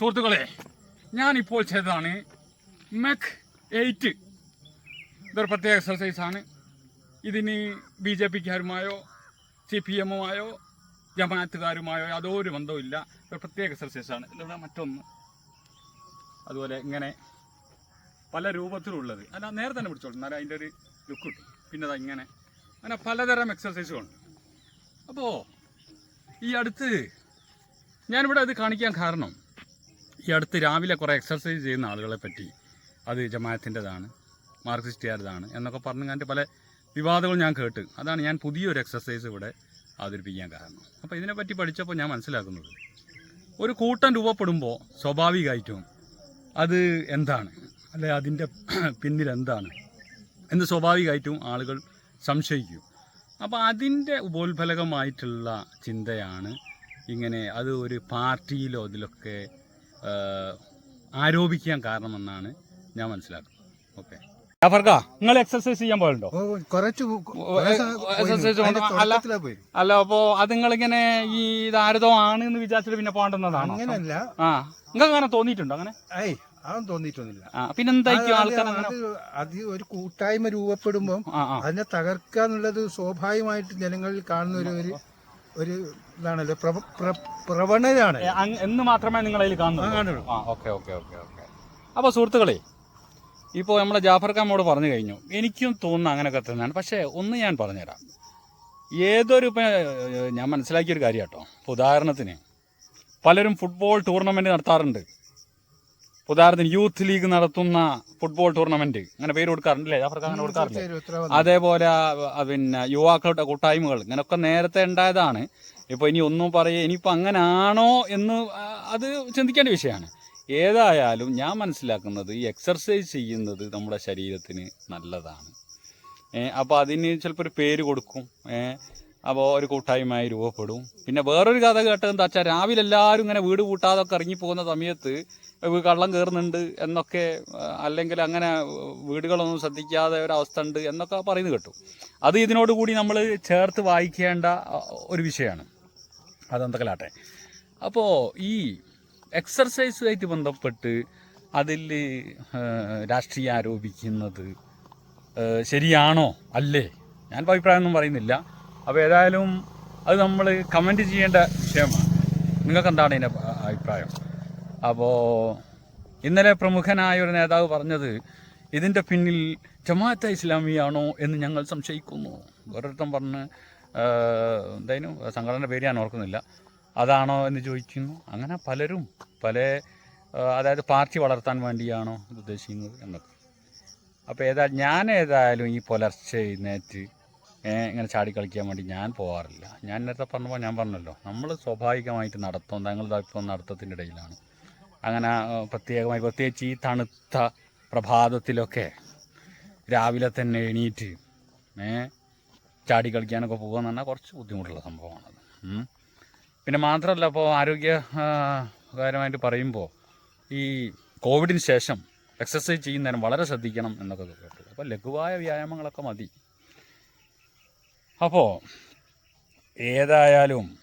സുഹൃത്തുക്കളെ ഞാനിപ്പോൾ ചെയ്തതാണ് മെക് എയ്റ്റ് ഇതൊരു പ്രത്യേക എക്സസൈസാണ് ഇതിന് ബി ജെ പിക്കാരുമായോ സി പി എമ്മുമായോ ജമാഅത്തുകാരുമായോ യാതൊരു ബന്ധവുമില്ല. ഒരു പ്രത്യേക എക്സസൈസാണ് ഇതിലൂടെ മറ്റൊന്ന്. അതുപോലെ ഇങ്ങനെ പല രൂപത്തിലുള്ളത്. അല്ല നേരെ തന്നെ പിടിച്ചോളൂ. എന്നാലും അതിന്റെ ഒരു ലുക്ക് കിട്ടും. പിന്നെ അത് ഇങ്ങനെ. അങ്ങനെ പലതരം എക്സസൈസുകളുണ്ട് അപ്പോൾ ഈ അടുത്ത് ഞാനിവിടെ അത് കാണിക്കാൻ കാരണം ഈ അടുത്ത് രാവിലെ കുറേ എക്സർസൈസ് ചെയ്യുന്ന ആളുകളെ പറ്റി അത് ജമാഅത്തിന്റെതാണ് മാർക്സിസ്റ്റുകാരതാണ് എന്നൊക്കെ പറഞ്ഞു കണ്ട് പല വിവാദങ്ങൾ ഞാൻ കേട്ട്. അതാണ് ഞാൻ പുതിയൊരു എക്സർസൈസ് ഇവിടെ അവതരിപ്പിക്കാൻ കാരണം. അപ്പോൾ ഇതിനെപ്പറ്റി പഠിച്ചപ്പോൾ ഞാൻ മനസ്സിലാക്കുന്നത് ഒരു കൂട്ടം രൂപപ്പെടുമ്പോൾ സ്വാഭാവികമായിട്ടും അത് എന്താണ്? അല്ലെ അതിന്റെ പിന്നിൽ എന്താണ്? എന്ന് സ്വാഭാവികമായിട്ടും ആളുകൾ സംശയിക്കും. അപ്പോൾ അതിന്റെ ഉപോത്ഫലകമായിട്ടുള്ള ചിന്തയാണ് ഇങ്ങനെ അത് ഒരു പാർട്ടിയിലോ ഇതിലൊക്കെ ആ, ആരോപിക്കാൻ കാരണമെന്നാണ് ഞാൻ മനസ്സിലാക്കുന്നത്. ഓക്കെ. ജാഫർക്ക നിങ്ങൾ എക്സസൈസ് ചെയ്യാൻ പോലുണ്ടോ എക്സസൈസ് അല്ല. അപ്പോൾ അത് നിങ്ങളിങ്ങനെ ഈ ഇതാരതോ ആണ് എന്ന് വിചാരിച്ചിട്ട് പിന്നെ പോകേണ്ടുന്നതാണോ? അങ്ങനല്ല ആ നിങ്ങൾക്ക് അങ്ങനെ തോന്നിയിട്ടുണ്ടോ അങ്ങനെ? ഏയ് അതൊന്നും തോന്നിയിട്ടൊന്നുമില്ല. പിന്നെന്തായിരിക്കും അത് ആൾക്കാർ അത് ഒരു കൂട്ടായ്മ രൂപപ്പെടുമ്പോൾ അതിനെ തകർക്കുക എന്നുള്ളത് സ്വാഭാവികമായിട്ട് ജനങ്ങളിൽ കാണുന്ന ഒരു ഒരു ഇതാണല്ലോ പ്രവണതയാണ്. എന്ന് മാത്രമേ നിങ്ങൾ അതിൽ കാണുന്നുള്ളൂ. ആ ഓക്കെ ഓക്കെ ഓക്കെ ഓക്കെ. അപ്പോൾ സുഹൃത്തുക്കളെ ഇപ്പോൾ നമ്മളെ ജാഫർ ഖാമോട് പറഞ്ഞു കഴിഞ്ഞു. എനിക്കും തോന്നുന്ന അങ്ങനെയൊക്കെ തന്നെയാണ്. പക്ഷേ ഒന്ന് ഞാൻ പറഞ്ഞുതരാം. ഏതൊരു ഇപ്പം ഞാൻ മനസ്സിലാക്കിയൊരു കാര്യം കേട്ടോ ഉദാഹരണത്തിന് പലരും ഫുട്ബോൾ ടൂർണമെന്റ് നടത്താറുണ്ട്. ഉദാഹരണത്തിന് യൂത്ത് ലീഗ് നടത്തുന്ന ഫുട്ബോൾ ടൂർണമെന്റ് അങ്ങനെ പേര് കൊടുക്കാറുണ്ട് അല്ലേ? ജാഫർ ഖാൻ അങ്ങനെ കൊടുക്കാറില്ലേ അതേപോലെ പിന്നെ യുവാക്കളുടെ കൂട്ടായ്മകൾ. ഇങ്ങനെയൊക്കെ നേരത്തെ ഉണ്ടായതാണ്. ഇപ്പോൾ ഇനി ഒന്നും പറയുക ഇനിയിപ്പോൾ അങ്ങനാണോ എന്ന് അത് ചിന്തിക്കേണ്ട വിഷയമാണ്. ഏതായാലും ഞാൻ മനസ്സിലാക്കുന്നത് ഈ എക്സർസൈസ് ചെയ്യുന്നത് നമ്മുടെ ശരീരത്തിന് നല്ലതാണ്. അപ്പോൾ അതിന് ചിലപ്പോൾ ഒരു പേര് കൊടുക്കും. അപ്പോൾ ഒരു കൂട്ടായ്മയായി രൂപപ്പെടും. പിന്നെ വേറൊരു കഥ കേട്ടത് എന്താ വെച്ചാൽ രാവിലെ എല്ലാവരും ഇങ്ങനെ വീട് കൂട്ടാതൊക്കെ ഇറങ്ങി പോകുന്ന സമയത്ത് കള്ളം കയറുന്നുണ്ട് എന്നൊക്കെ അല്ലെങ്കിൽ അങ്ങനെ വീടുകളൊന്നും ശ്രദ്ധിക്കാതെ ഒരവസ്ഥ ഉണ്ട് എന്നൊക്കെ പറയുന്നത് കേട്ടു. അത് ഇതിനോട് കൂടി നമ്മൾ ചേർത്ത് വായിക്കേണ്ട ഒരു വിഷയമാണ്. അതെന്തൊക്കെ അപ്പോൾ ഈ എക്സർസൈസുമായിട്ട് ബന്ധപ്പെട്ട് അതിൽ രാഷ്ട്രീയം ആരോപിക്കുന്നത് ശരിയാണോ? അല്ലേ? ഞാൻ അഭിപ്രായമൊന്നും പറയുന്നില്ല. അപ്പോൾ ഏതായാലും അത് നമ്മൾ കമന്റ് ചെയ്യേണ്ട വിഷയമാണ്. നിങ്ങൾക്ക് എന്താണ് ഇതിന്റെ അഭിപ്രായം? അപ്പോൾ ഇന്നലെ പ്രമുഖനായ ഒരു നേതാവ് പറഞ്ഞത് ഇതിന്റെ പിന്നിൽ ജമാഅത്തെ ഇസ്ലാമിയാണോ എന്ന് ഞങ്ങൾ സംശയിക്കുന്നു. ഓരോരുത്തൻ പറഞ്ഞ് എന്തായാലും സംഘടനയുടെ പേര് ഞാൻ ഓർക്കുന്നില്ല. അതാണോ എന്ന് ചോദിക്കുന്നു. അങ്ങനെ പലരും പല അതായത് പാർട്ടി വളർത്താൻ വേണ്ടിയാണോ ഉദ്ദേശിക്കുന്നത് എന്നൊക്കെ അപ്പോൾ ഏതാ ഞാൻ ഏതായാലും ഈ പുലർച്ചെ എഴുന്നേറ്റ് ഇങ്ങനെ ചാടി കളിക്കാൻ വേണ്ടി ഞാൻ പോകാറില്ല ഞാൻ നേരത്തെ പറഞ്ഞപ്പോൾ ഞാൻ പറഞ്ഞല്ലോ നമ്മൾ സ്വാഭാവികമായിട്ട് നടത്തും താങ്കൾ ഇപ്പോൾ നടത്തത്തിന്റെ ഇടയിലാണ്. അങ്ങനെ പ്രത്യേകമായി പ്രത്യേകിച്ച് ഈ തണുത്ത പ്രഭാതത്തിലൊക്കെ രാവിലെ തന്നെ എണീറ്റ് ചാടി കളിക്കാനൊക്കെ പോകുക എന്ന് പറഞ്ഞാൽ കുറച്ച് ബുദ്ധിമുട്ടുള്ള സംഭവമാണത് പിന്നെ മാത്രമല്ല ഇപ്പോൾ ആരോഗ്യ ആ, കാര്യമായിട്ട് പറയുമ്പോൾ ഈ കോവിഡിന് ശേഷം എക്സസൈസ് ചെയ്യുന്നതിനും വളരെ ശ്രദ്ധിക്കണം എന്നൊക്കെ കേട്ടു. അപ്പോൾ ലഘുവായ വ്യായാമങ്ങളൊക്കെ മതി. അപ്പോൾ ഏതായാലും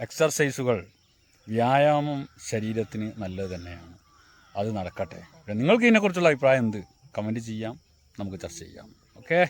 എക്സർസൈസുകൾ വ്യായാമം ശരീരത്തിന് നല്ലത് തന്നെയാണ്. അത് നടക്കട്ടെ. നിങ്ങൾക്ക് ഇതിനെക്കുറിച്ചുള്ള അഭിപ്രായം എന്ത്? കമന്റ് ചെയ്യാം. നമുക്ക് ചർച്ച ചെയ്യാം. ഓക്കേ